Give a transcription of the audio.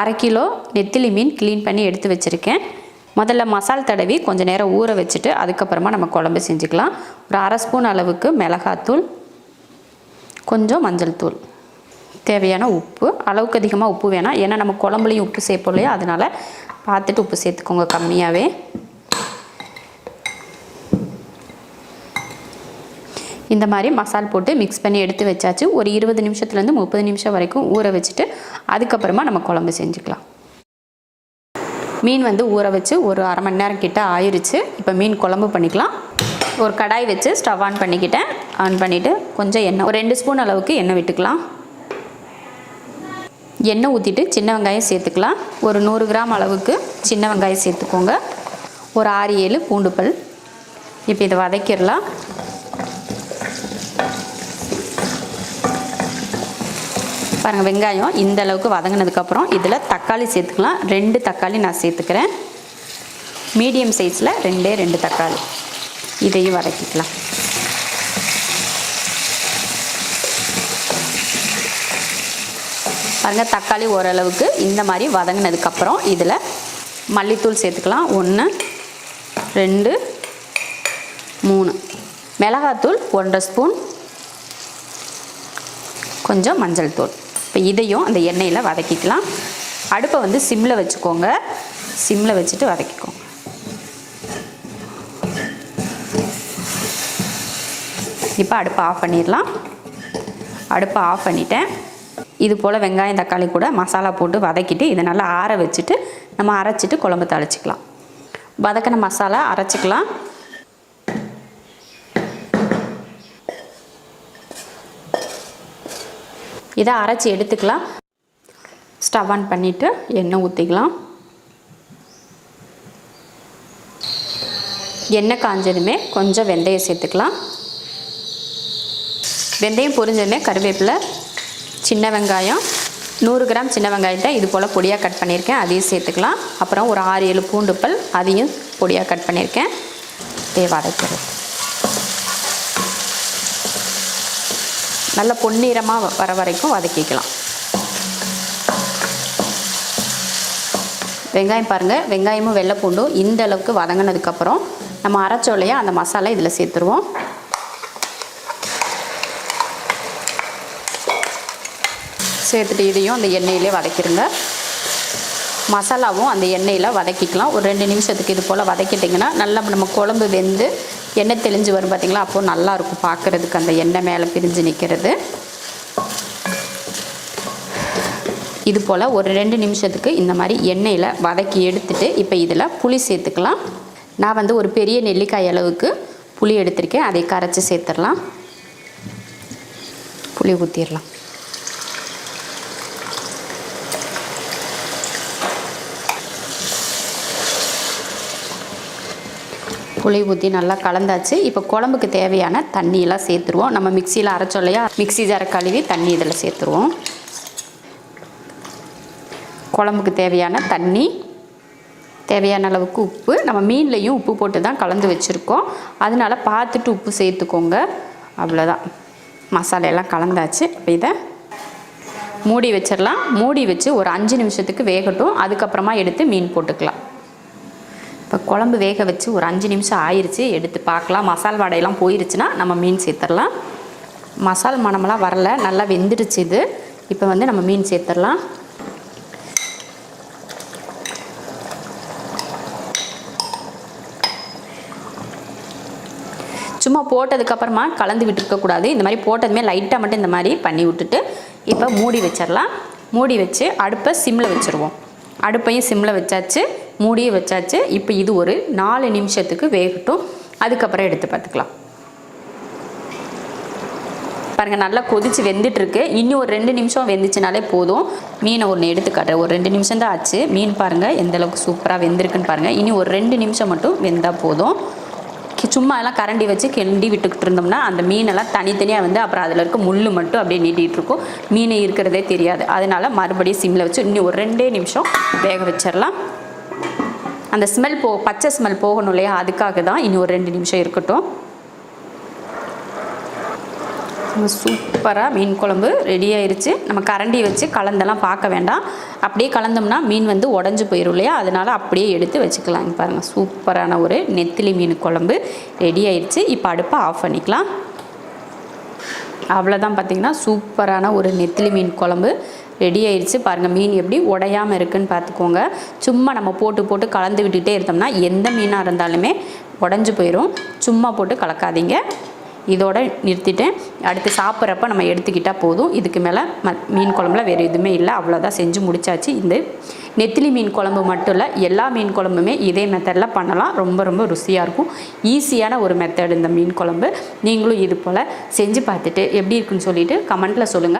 அரை கிலோ நெத்திலி மீன் க்ளீன் பண்ணி எடுத்து வச்சுருக்கேன். முதல்ல மசால் தடவி கொஞ்சம் நேரம் ஊற வச்சுட்டு அதுக்கப்புறமா நம்ம குழம்பு செஞ்சுக்கலாம். ஒரு அரை ஸ்பூன் அளவுக்கு மிளகாத்தூள் கொஞ்சம் மஞ்சள் தூள். தேவையான உப்பு அளவுக்கு அதிகமாக உப்பு வேணாம். ஏன்னா நம்ம குழம்புலையும் உப்பு சேர்ப்போம் இல்லையா? அதனால் பார்த்துட்டு உப்பு சேர்த்துக்கோங்க கம்மியாகவே இந்த மாதிரி மசால் போட்டு மிக்ஸ் பண்ணி எடுத்து வச்சாச்சு. ஒரு இருபது நிமிஷத்துலேருந்து முப்பது நிமிஷம் வரைக்கும் ஊற வச்சுட்டு அதுக்கப்புறமா நம்ம குழம்பு செஞ்சுக்கலாம். மீன் வந்து ஊற வச்சு ஒரு அரை மணி நேரம் கிட்ட ஆயிடுச்சு இப்போ மீன் குழம்பு பண்ணிக்கலாம். ஒரு கடாய் வச்சு ஸ்டவ் ஆன் பண்ணிக்கிட்டேன். ஆன் பண்ணிவிட்டு கொஞ்சம் எண்ணெய் ஒரு ரெண்டு ஸ்பூன் அளவுக்கு எண்ணெய் விட்டுக்கலாம். எண்ணெய் ஊற்றிட்டு சின்ன வெங்காயம் சேர்த்துக்கலாம். ஒரு நூறு கிராம் அளவுக்கு சின்ன வெங்காயம் சேர்த்துக்கோங்க. ஒரு ஆறு ஏழு பூண்டு பல். இப்போ இதை வதக்கிடலாம். பாருங்கள் வெங்காயம் இந்த அளவுக்கு வதங்கினதுக்கப்புறம் இதில் தக்காளி சேர்த்துக்கலாம். ரெண்டு தக்காளி நான் சேர்த்துக்கிறேன். மீடியம் சைஸில் ரெண்டே ரெண்டு தக்காளி. இதையும் வதக்கிக்கலாம். பாருங்கள் தக்காளி ஓரளவுக்கு இந்த மாதிரி வதங்கினதுக்கப்புறம் இதில் மல்லித்தூள் சேர்த்துக்கலாம். ஒன்று ரெண்டு மூணு. மிளகாத்தூள் ஒன்றரை ஸ்பூன். கொஞ்சம் மஞ்சள் தூள். இப்போ இதையும் அந்த எண்ணெயில் வதக்கிக்கலாம். அடுப்பை வந்து சிம்மில் வச்சுக்கோங்க. சிம்மில் வச்சுட்டு வதக்கிக்கோங்க. இப்போ அடுப்பை ஆஃப் பண்ணிடலாம். அடுப்பை ஆஃப் பண்ணிட்டேன். இது போல் வெங்காயம் தக்காளி கூட மசாலா போட்டு வதக்கிட்டு இதை நல்லா ஆற வச்சுட்டு நம்ம அரைச்சிட்டு குழம்பு தாளிச்சிக்கலாம். வதக்கின மசாலா அரைச்சிக்கலாம். இதை அரைச்சி எடுத்துக்கலாம். ஸ்டவ் ஆன் பண்ணிவிட்டு எண்ணெய் ஊற்றிக்கலாம் எண்ணெய் காஞ்சதுமே கொஞ்சம் வெந்தயம் சேர்த்துக்கலாம். வெந்தயம் பொரிஞ்சதுமே கருவேப்பிலை சின்ன வெங்காயம் நூறு கிராம் சின்ன வெங்காயத்தை இது போல் பொடியாக கட் பண்ணியிருக்கேன். அதையும் சேர்த்துக்கலாம். அப்புறம் ஒரு ஆறு ஏழு பூண்டுப்பல் அதையும் பொடியாக கட் பண்ணியிருக்கேன். இதை வதக்கிறது நல்ல பொன்னிறமாக வர வரைக்கும் வதக்கிக்கலாம். வெங்காயம் பாருங்கள் வெங்காயமும் வெள்ளை பூண்டும் இந்த அளவுக்கு வதங்கினதுக்கப்புறம் நம்ம அரைச்சோம் அந்த மசாலா இதில் சேர்த்துருவோம். சேர்த்துட்டு இதையும் அந்த எண்ணெயிலே வதக்கிடுங்க மசாலாவும் அந்த எண்ணெயில் வதக்கிக்கலாம். ஒரு ரெண்டு நிமிஷத்துக்கு இது போல் வதக்கிட்டிங்கன்னா நல்லா நம்ம குழம்பு வெந்து எண்ணெய் தெளிஞ்சு வரும் பார்த்தீங்களா அப்போது நல்லாயிருக்கும் பார்க்குறதுக்கு அந்த எண்ணெய் மேலே பிரிஞ்சு நிற்கிறது. இது போல் ஒரு ரெண்டு நிமிஷத்துக்கு இந்த மாதிரி எண்ணெயில் வதக்கி எடுத்துட்டு இப்போ இதில் புளி சேர்த்துக்கலாம். நான் வந்து ஒரு பெரிய நெல்லிக்காய் அளவுக்கு புளி எடுத்திருக்கேன். அதை கரைச்சி சேர்த்துடலாம். புளி ஊற்றிடலாம் புளி ஊற்றி நல்லா கலந்தாச்சு. இப்போ குழம்புக்கு தேவையான தண்ணியெல்லாம் சேர்த்துருவோம். நம்ம மிக்சியில் அரைச்சோம் இல்லையா? மிக்சி ஜாரை கழுவி தண்ணி இதில் சேர்த்துருவோம். குழம்புக்கு தேவையான தண்ணி தேவையான அளவுக்கு உப்பு. நம்ம மீன்லேயும் உப்பு போட்டு தான் கலந்து வச்சுருக்கோம். அதனால பார்த்துட்டு உப்பு சேர்த்துக்கோங்க. அவ்வளோதான் மசாலையெல்லாம் கலந்தாச்சு. இப்போ இதை மூடி வச்சிடலாம். மூடி வச்சு ஒரு அஞ்சு நிமிஷத்துக்கு வேகட்டும். அதுக்கப்புறமா எடுத்து மீன் போட்டுக்கலாம். இப்போ குழம்பு வேக வச்சு ஒரு அஞ்சு நிமிஷம் ஆயிடுச்சு எடுத்து பார்க்கலாம். மசால் வாடையெல்லாம் போயிருச்சுன்னா நம்ம மீன் சேர்த்துடலாம். மசால் மணமெல்லாம் வரல. நல்லா வெந்துடுச்சு இது. இப்போ வந்து நம்ம மீன் சேர்த்துடலாம். சும்மா போட்டதுக்கப்புறமா கலந்து விட்டுருக்கக்கூடாது இந்த மாதிரி போட்டதுமே லைட்டாக மட்டும் இந்த மாதிரி பண்ணி விட்டுட்டு இப்போ மூடி வச்சிடலாம். மூடி வச்சு அடுப்பை சிம்மில் வச்சுருவோம். அடுப்பையும் சிம்மில் வச்சாச்சு. மூடியே வச்சாச்சு. இப்போ இது ஒரு நாலு நிமிஷத்துக்கு வேகட்டும். அதுக்கப்புறம் எடுத்து பார்த்துக்கலாம். பாருங்கள் நல்லா கொதிச்சு வெந்துட்டுருக்கு. இன்னும் ஒரு ரெண்டு நிமிஷம் வெந்துச்சுனாலே போதும். மீனை ஒன்று எடுத்து காட்டுறேன். ஒரு ரெண்டு நிமிஷம் தான் ஆச்சு. மீன் பாருங்கள் எந்த அளவுக்கு சூப்பராக வெந்திருக்குன்னு பாருங்கள் இனி ஒரு ரெண்டு நிமிஷம் மட்டும் வெந்தால் போதும். சும்மா எல்லாம் கரண்டி வச்சு கிண்டி விட்டுக்கிட்டு இருந்தோம்னா அந்த மீனெல்லாம் தனித்தனியாக வந்து அப்புறம் அதில் இருக்க முள் மட்டும் அப்படியே நீட்டிகிட்டு இருக்கும். மீன் இருக்கிறதே தெரியாது. அதனால் மறுபடியும் சிம்மில் வச்சு இன்னும் ஒரு ரெண்டே நிமிஷம் வேக வச்சிடலாம். அந்த ஸ்மெல் போ பச்சை ஸ்மெல் போகணும் இல்லையா? அதுக்காக தான் இன்னும் ஒரு ரெண்டு நிமிஷம் இருக்கட்டும். சூப்பராக மீன் குழம்பு ரெடி ஆயிடுச்சு நம்ம கரண்டி வச்சு கலந்தெல்லாம் பார்க்க வேண்டாம். அப்படியே கலந்தோம்னா மீன் வந்து உடஞ்சி போயிடும் இல்லையா? அதனால் அப்படியே எடுத்து வச்சுக்கலாம். பாருங்கள் சூப்பரான ஒரு நெத்திலி மீன் குழம்பு ரெடி ஆயிடுச்சு இப்போ அடுப்பை ஆஃப் பண்ணிக்கலாம். அவ்வளோதான் பார்த்தீங்கன்னா சூப்பரான ஒரு நெத்திலி மீன் குழம்பு ரெடி ஆயிடுச்சு பாருங்கள் மீன் எப்படி உடையாமல் இருக்குன்னு பார்த்துக்கோங்க சும்மா நம்ம போட்டு போட்டு கலந்து விட்டுகிட்டே இருந்தோம்னா எந்த மீனாக இருந்தாலுமே உடஞ்சி போயிடும் சும்மா போட்டு கலக்காதீங்க. இதோட நிறுத்திட்டேன். அடுத்து சாப்பிட்றப்ப நம்ம எடுத்துக்கிட்டால் போதும். இதுக்கு மேலே ம மீன் குழம்புல வேறு எதுவுமே இல்லை. அவ்வளோதான் செஞ்சு முடிச்சாச்சு இந்த நெத்திலி மீன் குழம்பு மட்டும் இல்லை எல்லா மீன் குழம்புமே இதே மெத்தடில் பண்ணலாம். ரொம்ப ரொம்ப ருசியாக இருக்கும். ஈஸியான ஒரு மெத்தட் இந்த மீன் குழம்பு. நீங்களும் இது போல் செஞ்சு பார்த்துட்டு எப்படி இருக்குன்னு சொல்லிட்டு கமெண்ட்டில் சொல்லுங்கள்